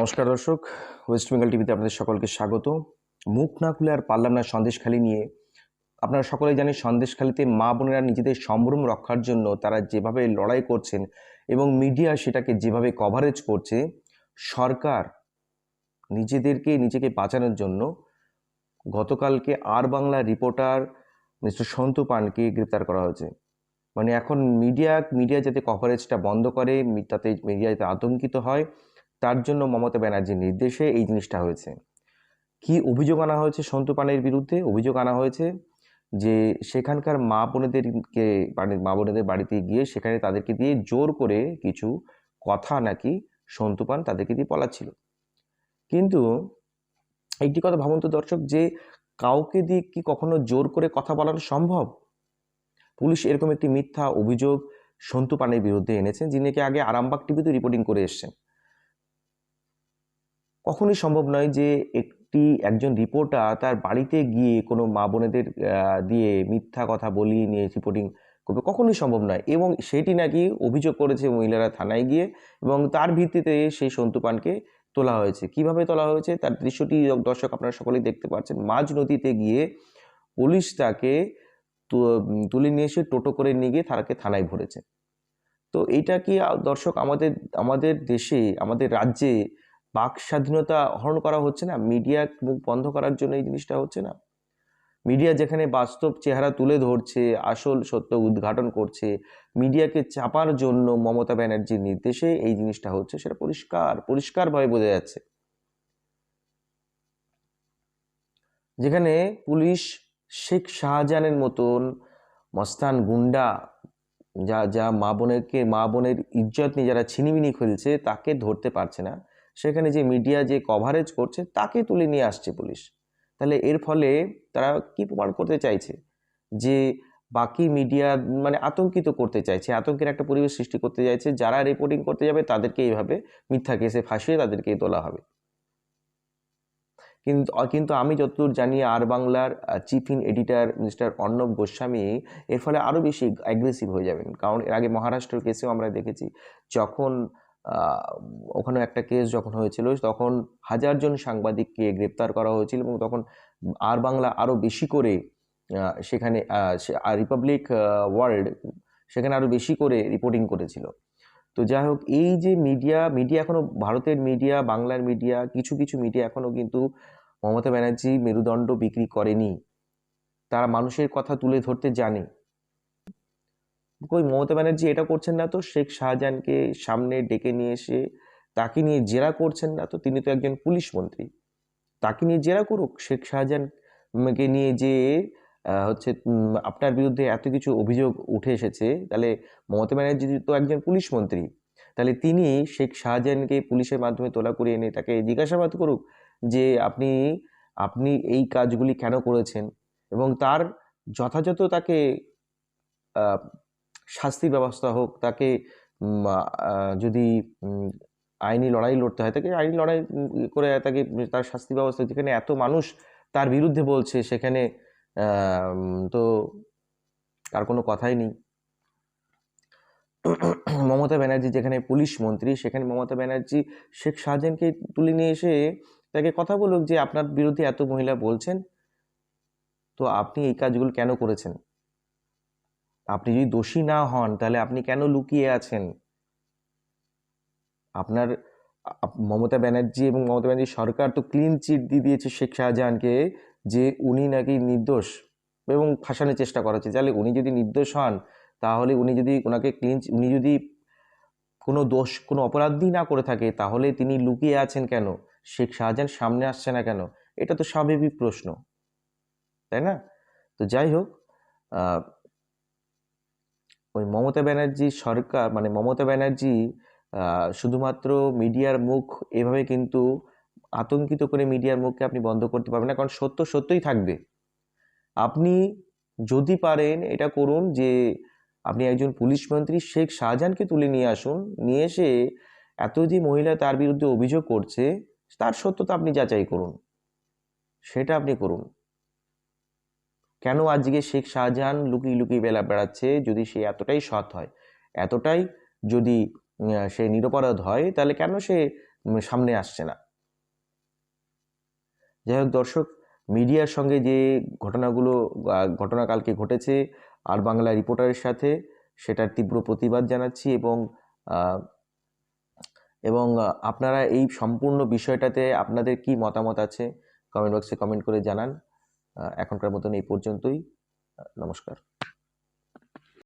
নমস্কার দর্শক ওয়েস্ট বেঙ্গল টিভিতে আপনাদের সকলকে স্বাগত। মুখ না খুলে আর পারলাম না সন্দেশখালি নিয়ে। আপনারা সকলেই জানেন সন্দেশখালিতে মা বোনেরা নিজেদের সম্ভ্রম রক্ষার জন্য তারা যেভাবে লড়াই করছেন এবং মিডিয়া সেটাকে যেভাবে কভারেজ করছে, সরকার নিজেদেরকে, নিজেকে বাঁচানোর জন্য গতকালকে R Bangla reporter mister Santu পানকে গ্রেপ্তার করা হয়েছে। মানে এখন মিডিয়া মিডিয়া যাতে কভারেজটা বন্ধ করে তাতে মিডিয়া যাতে আতঙ্কিত হয় তার জন্য মমতা ব্যানার্জির নির্দেশে এই জিনিসটা হয়েছে। কি অভিযোগ আনা হয়েছে সন্তু পানের বিরুদ্ধে? অভিযোগ আনা হয়েছে যে সেখানকার মা বোনেদেরকে বাড়ি- মা বোনেদের বাড়িতে গিয়ে সেখানে তাদেরকে দিয়ে জোর করে কিছু কথা নাকি সন্তু পান তাদেরকে দিয়ে বলাচ্ছিল। কিন্তু একটি কথা ভাবুন তো দর্শক, যে কাউকে দিয়ে কি কখনো জোর করে কথা বলানো সম্ভব? পুলিশ এরকম একটি মিথ্যা অভিযোগ সন্তু পানের বিরুদ্ধে এনেছেন যিনি আগে আরামবাগ টিভিতে রিপোর্টিং করে এসছেন। কখনোই সম্ভব নয় যে একটি একজন রিপোর্টার তার বাড়িতে গিয়ে কোনো মা বোনেদের দিয়ে মিথ্যা কথা বলিয়ে নিয়ে রিপোর্টিং করবে, কখনোই সম্ভব নয়। এবং সেটি নাকি অভিযোগ করেছে মহিলারা থানায় গিয়ে এবং তার ভিত্তিতে সেই সন্তু পানকে তোলা হয়েছে। কীভাবে তোলা হয়েছে? তার দৃশ্যটি দর্শক আপনারা সকলেই দেখতে পাচ্ছেন। মাঝ নদীতে গিয়ে পুলিশ তাকে তুলে নিয়ে এসে টোটো করে নিয়ে গিয়ে তাকে থানায় ভরেছে। তো এইটা কি দর্শক আমাদের আমাদের দেশে, আমাদের রাজ্যে বাক স্বাধীনতা হরণ করা হচ্ছে না, মিডিয়া মুখ বন্ধ করার জন্য এই জিনিসটা হচ্ছে না। মিডিয়া যেখানে বাস্তব চেহারা তুলে ধরছে, আসল সত্য উদ্ঘাটন করছে, মিডিয়াকে চাপার জন্য মমতা ব্যানার্জির নির্দেশে এই জিনিসটা হচ্ছে, সেটা পরিষ্কার, পরিষ্কারভাবে বোঝা যাচ্ছে। যেখানে পুলিশ শেখ শাহজাহানের মতন মস্তান গুন্ডা, যা যা মা বোনেরকে মা বোনের ইজ্জত নিয়ে যারা ছিনিমিনি খেলছে, তাকে ধরতে পারছে না। সেখানে যে মিডিয়া যে কভারেজ করছে, তাকে তুলে নিয়ে আসছে পুলিশ। তাহলে এর ফলে তারা কি প্রমাণ করতে চাইছে? যে বাকি মিডিয়া মানে আতঙ্কিত করতে চাইছে, আতঙ্কের একটা পরিবেশ সৃষ্টি করতে চাইছে, যারা রিপোর্টিং করতে যাবে, তাদেরকে এইভাবে মিথ্যা কেসে ফাঁসিয়ে তাদেরকে তোলা হবে। কিন্তু কিন্তু আমি যতদূর জানি, আর বাংলার chief in editor mister Arnab Goswami এর ফলে আরও বেশি অ্যাগ্রেসিভ হয়ে যাবেন। কারণ এর আগে মহারাষ্ট্র কেসেও আমরা দেখেছি, যখন ওখানে একটা কেস যখন হয়েছিল, তখন হাজারজন সাংবাদিককে গ্রেপ্তার করা হয়েছিল এবং তখন আর বাংলা আরও বেশি করে সেখানে রিপাবলিক ওয়ার্ল্ড সেখানে আরও বেশি করে রিপোর্টিং করেছিল। তো যাই হোক, এই যে মিডিয়া মিডিয়া এখনও ভারতের মিডিয়া বাংলার মিডিয়া কিছু কিছু মিডিয়া এখনও কিন্তু মমতা ব্যানার্জি মেরুদণ্ড বিক্রি করেনি। তারা মানুষের কথা তুলে ধরতে জানে। কই মমতা ব্যানার্জি এটা করছেন না তো? শেখ শাহজাহানকে সামনে ডেকে নিয়ে এসে তাকে নিয়ে জেরা করছেন না তো? তিনি তো একজন পুলিশ মন্ত্রী। তাকে নিয়ে জেরা করুক। শেখ শাহজাহানকে নিয়ে যে হচ্ছে আপনার বিরুদ্ধে এত কিছু অভিযোগ উঠে এসেছে, তাহলে মমতা ব্যানার্জি তো একজন পুলিশ মন্ত্রী। তাহলে তিনি শেখ শাহজাহানকে পুলিশের মাধ্যমে তোলা করে এনে তাকে জিজ্ঞাসাবাদ করুক যে, আপনি আপনি এই কাজগুলি কেন করেছেন? এবং তার যথাযথ তাকে আহ, শাস্তির ব্যবস্থা হোক তাকে যদি আইনি লড়াই লড়তে হয় তাকে আইনি লড়াই করে তাকে তার শাস্তি ব্যবস্থা যেখানে এত মানুষ তার বিরুদ্ধে বলছে সেখানে তো তার কোনো কথাই নেই। মমতা ব্যানার্জি যেখানে পুলিশ মন্ত্রী সেখানে মমতা ব্যানার্জি শেখ শাহজাহানকে তুলে নিয়ে এসে তাকে কথা বলুক যে আপনার বিরুদ্ধে এত মহিলা বলছেন তো আপনি এই কাজগুলো কেন করেছেন? আপনি যদি দোষী না হন, তাহলে আপনি কেন লুকিয়ে আছেন? আপনার মমতা ব্যানার্জি এবং মমতা ব্যানার্জি সরকার তো ক্লিন চিট দিয়ে দিয়েছে শেখ শাহজাহানকে যে উনি নাকি নির্দোষ এবং ফাঁসানোর চেষ্টা করা হচ্ছে। তাহলে উনি যদি নির্দোষ হন, তাহলে উনি যদি ওনাকে ক্লিন উনি যদি কোনো দোষ, কোনো অপরাধই না করে থাকে, তাহলে তিনি লুকিয়ে আছেন কেন? শেখ শাহজাহান সামনে আসছে না কেন? এটা তো স্বাভাবিক প্রশ্ন। তাই না? তো যাই হোক ওই মমতা ব্যানার্জি সরকার মানে মমতা ব্যানার্জি শুধুমাত্র মিডিয়ার মুখ এভাবে কিন্তু আতঙ্কিত করে মিডিয়ার মুখকে আপনি বন্ধ করতে পারবেন না। কারণ সত্য সত্যই থাকবে। আপনি যদি পারেন এটা করুন যে, আপনি একজন পুলিশ মন্ত্রী শেখ শাহজাহানকে তুলে নিয়ে আসুন, নিয়ে এসে এত যে মহিলা তার বিরুদ্ধে অভিযোগ করছে, তার সত্যতা আপনি যাচাই করুন। সেটা আপনি করুন। কেন আজকে শেখ শাহজাহান লুকিয়ে লুকিয়ে বেলা বেড়াচ্ছে যদি সে এতটাই সৎ হয়? এতটাই যদি সে নিরপরাধ হয় তাহলে কেন সে সামনে আসছে না? যাই হোক দর্শক মিডিয়ার সঙ্গে যে ঘটনাগুলো আহ, ঘটনা কালকে ঘটেছে আর বাংলা রিপোর্টারের সাথে সেটার তীব্র প্রতিবাদ জানাচ্ছি এবং এবং আপনারা এই সম্পূর্ণ বিষয়টাতে আপনাদের কি মতামত আছে কমেন্ট বক্সে কমেন্ট করে জানান। এখনকার মতন এই পর্যন্তই। নমস্কার।